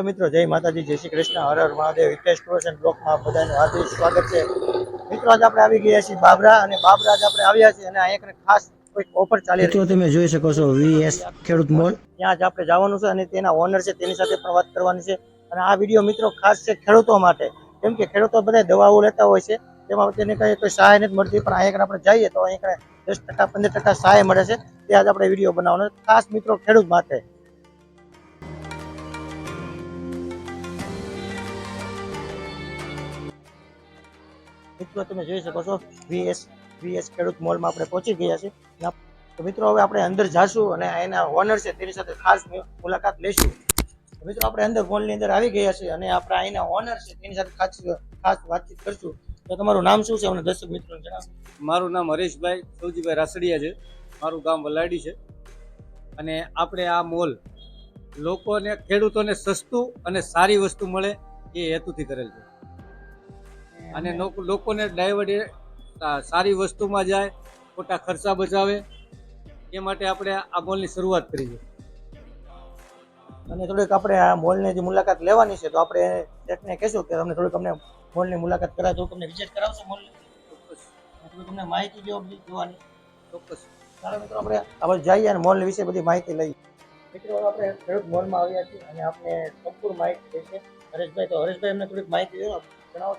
હાલો મિત્રો જય માતાજી જય શ્રી કૃષ્ણ હર હર મહાદેવ હિતેશ ટુર્સ એન્ડ બ્લોકમાં બધાનું હાર્દિક સ્વાગત છે. મિત્રો આજે આપણે આવી ગયા છીએ બાબરા અને બાબરા આજે આપણે આવ્યા છીએ અને આ એક ખાસ કોઈક ઓફર ચાલી રહી તમે જોઈ શકો છો વીએસ ખેડૂત મોલ. ત્યાં જ આપણે જવાનું છે અને તેના ઓનર છે તેની સાથે પણ વાત કરવાની છે. અને આ વીડિયો મિત્રો ખાસ છે ખેડૂતો માટે. કેમ કે ખેડૂતો બધા દવાઓ લેતા હોય છે તેમાં તેને કઈ કોઈ સહાય નથી મળતી પણ અહીંયા આપણે જઈએ તો અહીંયા દસ ટકા પંદર ટકા સહાય મળે છે. તે આજ આપણે વીડિયો બનાવવાનો ખાસ મિત્રો ખેડૂત માટે. મિત્રો તમે જોઈ શકો છો વીએસ વીએસ ખેડૂત મોલમાં આપણે પહોંચી ગયા છે તો મિત્રો, હવે આપણે અંદર જાશું અને એના ઓનર છે, તેની સાથે ખાસ મુલાકાત લઈશું. મિત્રો, આપણે અંદર મોલની અંદર આવી ગયા છે અને આપણા અહીંના ઓનર છે, તેની સાથે ખાસ ખાસ વાતચીત કરશું. તો તમારું નામ શું છે? અમને દર્શક મિત્રોને જણાવો મારું નામ હરેશભાઈ સૌજીભાઈ રાસડિયા છે. મારું ગામ વલાડી છે. અને આપણે આ મોલ લોકોને, ખેડૂતોને સસ્તું અને સારી વસ્તુ મળે એ હેતુથી કરેલ છે. અને લોકોને ડાયવર્ટ સારી વસ્તુમાં જાય ખોટા ખર્ચા બચાવે એ માટે આપણે આ મોલની શરૂઆત કરી છે. અને થોડીક આપણે આ મોલની જે મુલાકાત લેવાની છે તો આપણે ચેકને કહેશું કે તમને થોડીક અમને મોલની મુલાકાત કરાવ તો તમને વિઝિટ કરાવશો મોલની. ચોક્કસ. તમને માહિતી જો જોવાની. ચોક્કસ. ચાલો મિત્રો આપણે આપણે જઈએ અને મોલ વિશે બધી માહિતી લઈએ. મિત્રો આપણે ખેડૂત મોલમાં આવ્યા છીએ અને આપણે સંપૂર્ણ માહિતી છે. હરેશભાઈ તો હરેશભાઈ અમને થોડીક માહિતી જણાવો.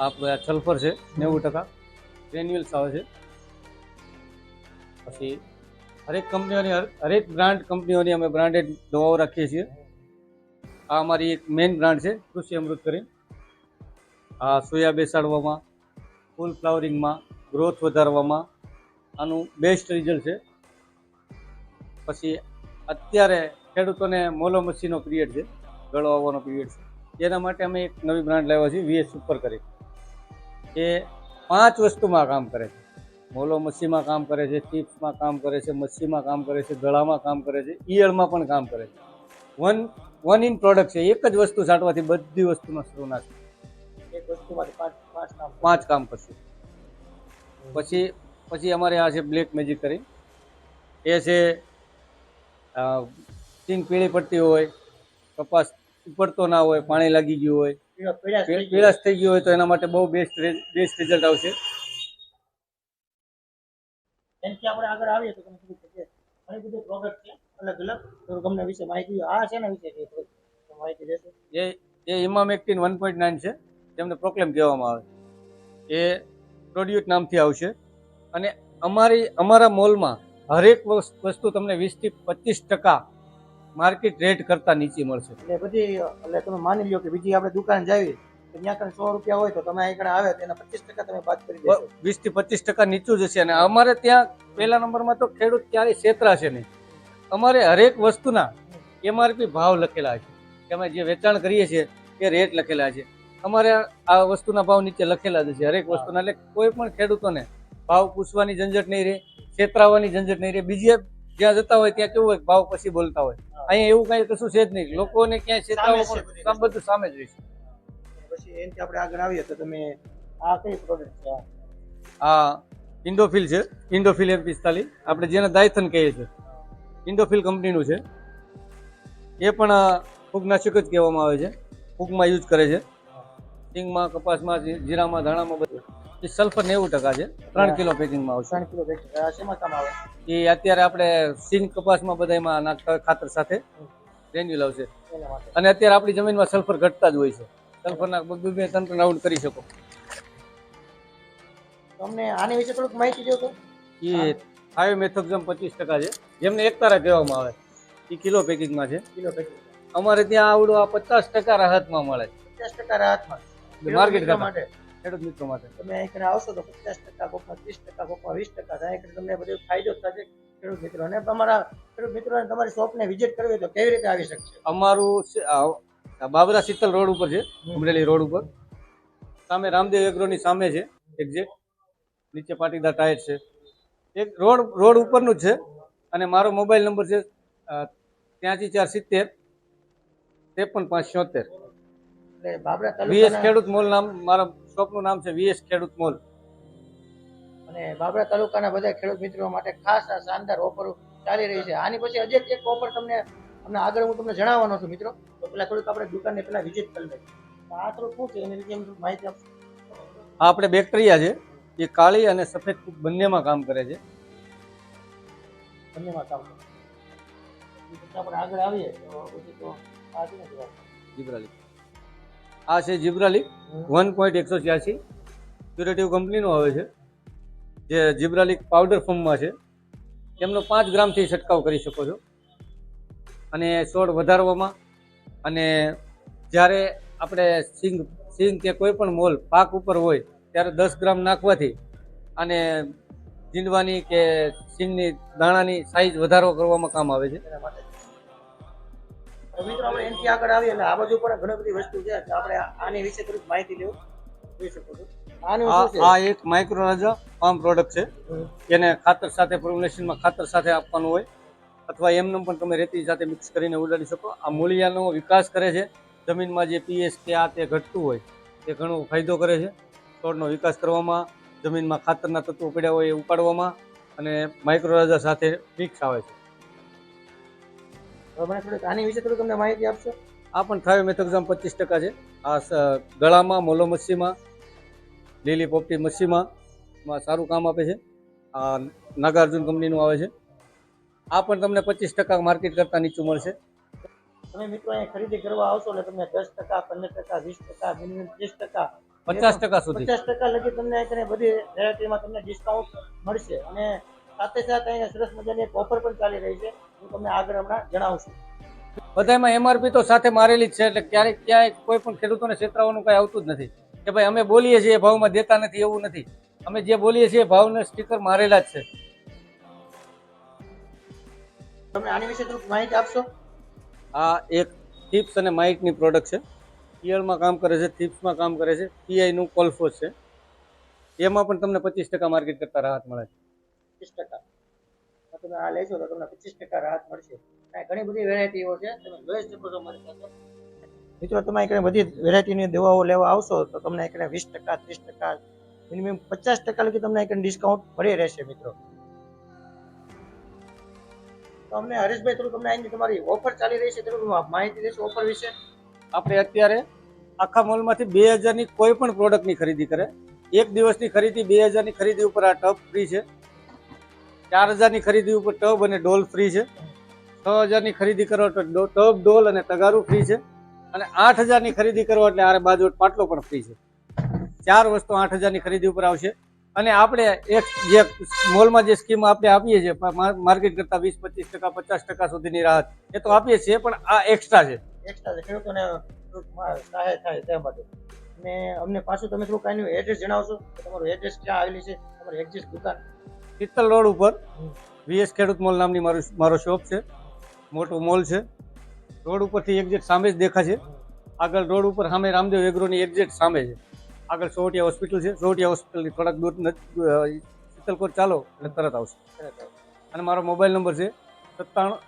આ સલ્ફર છે, નેવું ટકા. ગ્રેન્યુઅલ્સ આવે છે. પછી હરેક કંપનીઓની હરેક બ્રાન્ડ કંપનીઓની અમે બ્રાન્ડેડ દવાઓ રાખીએ છીએ. આ અમારી એક મેઇન બ્રાન્ડ છે, કૃષિ અમૃત કરીને આ સોયા બેસાડવામાં, ફૂલ ફ્લાવરિંગમાં, ગ્રોથ વધારવામાં, આનું બેસ્ટ રિઝલ્ટ છે. પછી અત્યારે ખેડૂતોને મોલો મચ્છીનો પિરિયડ છે, ગળો આવવાનો પિરિયડ છે. એના માટે અમે એક નવી બ્રાન્ડ લાવ્યા છીએ, વીએસ સુપર કરી. એ પાંચ વસ્તુમાં કામ કરે છે. મોલો મચ્છીમાં કામ કરે છે ચિપ્સમાં કામ કરે છે મચ્છીમાં કામ કરે છે ગળામાં કામ કરે છે ઈયળમાં પણ કામ કરે છે. વન વન ઇન પ્રોડક્ટ છે એક જ વસ્તુ છાંટવાથી બધી વસ્તુનો સર્વનાશ એક વસ્તુમાંથી પાંચ પાંચ નામ પાંચ કામ કરશે. પછી પછી અમારે આ છે બ્લેક મેજિક કરી. એ છે અ, પીળી પડતી હોય કપાસ ઉપડતો ના હોય પાણી લાગી ગયું હોય. પીળાશ થઈ ગયું. હોય તો એના માટે બહુ બેસ્ટ બેસ્ટ રિઝલ્ટ આવશે. એનાથી આપણે આગળ આવીએ તો તમે કીધું કે ઘણી બધી પ્રોડક્ટ છે અલગ અલગ. તો તમને વિશે માહિતી આ છે ને વિશે માહિતી દેશો. એ એ ઇમામેક્ટિન વન પોઈન્ટ નાઇન છે. તેમને પ્રોક્લેમ કહેવામાં આવે એ પ્રોડ્યુટ નામથી આવશે. અને અમારી અમારા મોલમાં હરેક વસ- વસ્તુ તમને વીસથી પચીસ ટકા માર્કેટ રેટ કરતાં નીચી મળશે. એટલે બધી એટલે તમે માની લ્યો કે બીજી આપણે દુકાન જાવી તો ત્યાં કણ સો રૂપિયા હોય તો તમે અહીં આવે તો એના પચીસ ટકા તમે વાત કરી દેશો. વીસથી પચીસ ટકા નીચું જશે અને અમારે ત્યાં પહેલા નંબરમાં તો ખેડૂત ક્યારેય છેતરાશે નહીં. અમારે હરેક વસ્તુના એમઆરપી ભાવ લખેલા છે. કે અમે જે વેચાણ કરીએ છીએ એ રેટ લખેલા છે. અમારે આ વસ્તુના ભાવ નીચે લખેલા જ છે. હરેક વસ્તુના એટલે કોઈ પણ ખેડૂતોને ભાવ પૂછવાની ઝંઝટ નહીં રહે છેતરાવાની ઝંઝટ નહીં રહે. બીજે જ્યાં જતા હોય ત્યાં કેવું હોય ભાવ પછી બોલતા હોય. અહીંયા એવું કઈ કશું છે જ નહીં. લોકોને ક્યાંય સામે પણ બધું સામે જ રહેશે પછી એનથી આપણે આગળ આવીએ તો તમે આ કઈ પ્રોડક્ટ છે? આ? ઇન્ડોફિલ છે. ઇન્ડોફિલ એમ પિસ્તાલીસ. આપણે જેને દાયથન કહીએ છીએ. ઇન્ડોફિલ કંપનીનું છે. એ પણ ફૂગનાશક જ કહેવામાં આવે છે. ફૂગમાં યુઝ કરે છે. સિંગમાં કપાસમાં જીરામાં ધાણામાં બધું. એ સલ્ફર નેવું ટકા છે. ત્રણ કિલો પેકિંગમાં આવશે. ત્રણ કિલો પેકિંગ. શેમાં કામ આવે? એ અત્યારે આપણે સિંગ કપાસમાં બધામાં ખાતર સાથે ગ્રેન્યુલ આવશે. અને અત્યારે આપણી જમીનમાં સલ્ફર ઘટતા જ હોય છે. સલ્ફરના બધું બે ત્રણ રાઉન્ડ કરી શકો. તો આની વિશે થોડુંક માહિતી દો તો. એ ફાઈવ મેથોક્ઝમ પચીસ ટકા છે. જેમને એક તારા કહેવામાં આવે. એ કિલો પેકિંગમાં છે. કિલો અમારે ત્યાં આવડું આ પચાસ ટકા રાહતમાં મળે. પચાસ ટકા રાહતમાં. માર્કેટ માટે. ખેડૂત મિત્રો માટે. તમે અહીં આવશો તો પચાસ ટકા કોકમાં ત્રીસ ટકા કોકમાં વીસ ટકા અહીં કણે તમને બધો ફાયદો થશે ખેડૂત મિત્રો. અને તમારા ખેડૂત મિત્રોને તમારી શોપને વિઝિટ કરવી હોય તો કેવી રીતે આવી શકશે? અમારું બાબરા શીતલ રોડ ઉપર છે અમરેલી રોડ ઉપર. સામે રામદેવ એગ્રોની સામે છે એક્ઝેક્ટ નીચે પાટીદાર ટાયર છે. એક રોડ રોડ ઉપરનું છે. અને મારો મોબાઈલ નંબર છે ત્યાંથી ચાર સિત્તેર ત્રેપન પાંચ છોતેર. એટલે બાબરા વીએસ ખેડૂત મોલ નામ મારા શોપનું નામ છે વીએસ ખેડૂત મોલ. અને બાબરા તાલુકાના બધા ખેડૂત મિત્રો માટે ખાસ આ શાનદાર ઓફર ચાલી રહી છે. આની પછી હજી એક ઓફર તમને અમને આગળ હું તમને જણાવવાનો છું મિત્રો. તો પેલા થોડુંક આપણે દુકાનને પેલા વિઝિટ કરી લઈએ. આ થોડું શું છે એની રીતે માહિતી આપશો? આપણે બેક્ટેરિયા છે. એ કાળી અને સફેદ બંનેમાં કામ કરે છે. બંનેમાં કામ કરે. આપણે આગળ આવીએ. તો પછી તો આ છે ને જવાબ. જીબ્રાલિક આ છે જીબ્રાલિક વન પોઈન્ટ એકસો છ્યાસી. ક્યુરેટિવ કંપનીનો આવે છે, જે જીબ્રાલિક પાવડર ફોર્મમાં છે. તેમનો પાંચ ગ્રામથી છંટકાવ કરી શકો છો. અને છોડ વધારવામાં અને જ્યારે આપણે સિંગ સિંગ કે કોઈ પણ મોલ પાક ઉપર હોય, ત્યારે દસ ગ્રામ નાખવાથી અને જીંડવાની કે સિંગની, દાણાની સાઈઝ વધારો કરવામાં કામ આવે છે. એના માટે તો મિત્રો આપણે એનથી આગળ આવીએ એટલે આ બાજુ પણ ઘણી બધી વસ્તુ છે કે આપણે આની વિશે થોડીક માહિતી લેવું. જોઈ શકો છો. આ એક માઇક્રો રાજા ફાર્મ પ્રોડક્ટ છે. એને ખાતર સાથે ફોર્મ્યુલેશનમાં ખાતર સાથે આપવાનું હોય. અથવા એમનું પણ તમે રેતી સાથે મિક્સ કરીને ઉડાડી શકો. આ મૂળિયાનો વિકાસ કરે છે. જમીનમાં જે પીએચ કે આ તે ઘટતું હોય તે ઘણો ફાયદો કરે છે. છોડનો વિકાસ કરવામાં જમીનમાં ખાતરના તત્વો પડ્યા હોય એ ઉપાડવામાં અને માઇક્રો રાજા સાથે મિક્સ આવે છે. મને થોડીક આની વિશે થોડીક તમને માહિતી આપશો? આ પણ થાયો મેથોક્ઝામ પચીસ ટકા છે. આ ગળામાં મોલો મચ્છીમાં લીલી પોપટી મચ્છીમાં સારું કામ આપે છે. આ નાગાર્જુન કંપનીનું આવે છે. આ પણ તમને પચીસ ટકા માર્કેટ કરતાં નીચું મળશે. તમે મિત્રો અહીંયા ખરીદી કરવા આવશો એટલે તમને દસ ટકા પંદર ટકા વીસ ટકા મિનિમમ ત્રીસ ટકા પચાસ ટકા સુધી. પચાસ ટકા લગી તમને અહીંયા બધી વેરાયટીમાં તમને ડિસ્કાઉન્ટ મળશે. અને સાથે સાથે અહીંયા સરસ મજાની એક ઓફર પણ ચાલી રહી છે. હું તમને આગળ હમણાં જણાવશું બધામાં એમઆરપી તો સાથે મારેલી જ છે એટલે ક્યારેક ક્યાંય કોઈ પણ ખેડૂતોને છેતરાવાનું કંઈ આવતું જ નથી. કે ભાઈ અમે બોલીએ છીએ ભાવમાં દેતા નથી એવું નથી. અમે જે બોલીએ છીએ ભાવને સ્ટીકર મારેલા જ છે. તમે આની વિશે થોડીક માહિતી આપશો? આ એક થીપ્સ અને માઇકની પ્રોડક્ટ છે. પિયળમાં કામ કરે છે થીપ્સમાં કામ કરે છે. પીઆઈનું કોલ્ફોસ છે. એમાં પણ તમને પચીસ ટકા માર્કેટ કરતાં રાહત મળે છે. પચીસ ટકા. તમે આ લેશો તો તમને પચીસ ટકા રાહત મળશે. ઘણી બધી વેરાયટીઓ છે. તમે જોઈ શકો છો મારી પાસે મિત્રો, તમે અહીં બધી વેરાયટીની દવાઓ લેવા આવશો તો તમને અહીં વીસ ટકા, ત્રીસ ટકા, મિનિમમ પચાસ ટકા લગી તમને અહીં ડિસ્કાઉન્ટ મળી રહેશે, મિત્રો. તો અમને હરેશભાઈ થોડું તમને અહીંની તમારી ઓફર ચાલી રહી છે થોડું માહિતી દેશો ઓફર વિશે. આપણે અત્યારે આખા મોલમાંથી બે હજારની કોઈ પણ પ્રોડક્ટની ખરીદી કરે. એક દિવસની ખરીદી, બે હજારની ખરીદી ઉપર આ ટપ ફ્રી છે. ચાર હજારની ખરીદી ઉપર ટબ અને ડોલ ફ્રી છે. છ હજારની ખરીદી કરો તો ટબ, ડોલ અને તગારું ફ્રી છે. અને આઠ હજારની ખરીદી કરો એટલે આરે બાજુ પાટલો પણ ફ્રી છે. ચાર વસ્તુ આઠ હજારની ખરીદી ઉપર આવશે. અને આપણે એક જે મોલમાં જે સ્કીમ આપણે આપીએ છીએ માર્કેટ કરતાં વીસ, પચીસ ટકા, પચાસ ટકા સુધીની રાહત, એ તો આપીએ છીએ, પણ આ એક્સ્ટ્રા છે. એક્સ્ટ્રા છે. ખેડૂતોને થાય તે માટે. અને અમને પાછું તમે થોડું કાંઈ એડ્રેસ જણાવશો? તમારું એડ્રેસ ક્યાં આવેલી છે? તમારું એક્ઝેક્ટ દુકાન? પિત્તલ રોડ ઉપર વીએસ ખેડૂત મોલ નામની મારું મારો શોપ છે. મોટો મોલ છે. રોડ ઉપરથી એક્ઝેટ સામે જ દેખાશે. આગળ રોડ ઉપર સામે રામદેવ એગ્રોની એક્ઝેટ સામે છે. આગળ સોવટિયા હોસ્પિટલ છે. સોવટિયા હોસ્પિટલની થોડાક દૂર શીતલકોટ ચાલો એટલે તરત આવશે. અને મારો મોબાઈલ નંબર છે સત્તાણું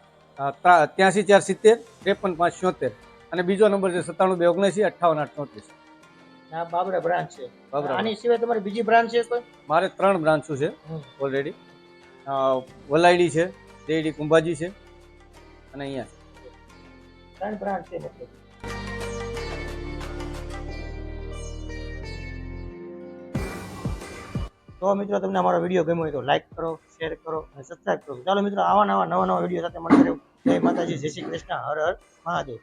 ત્યાંસી ચાર સિત્તેર, ત્રેપન પાંચ છોતેર. અને બીજો નંબર છે સત્તાણું બે ઓગણસી, અઠ્ઠાવન આઠ ચોત્રીસ. આ બાબરા બ્રાન્ચ છે. બાબરા. આની સિવાય તમારી બીજી બ્રાન્ચ છે કોઈ? મારે ત્રણ બ્રાન્ચો છે ઓલરેડી વલાયડી છે દેડી કુંભાજી છે અને અહીંયા છે. ત્રણ બ્રાન્ચ છે મતલબ તો મિત્રો તમને અમારો વીડિયો ગમ્યો હોય તો લાઈક કરો શેર કરો અને સબસ્ક્રાઈબ કરો. ચાલો મિત્રો આવા નવા નવા નવા વીડિયો સાથે મળતા રહેવું જય માતાજી જય શ્રી કૃષ્ણ. હર હર મહાદેવ.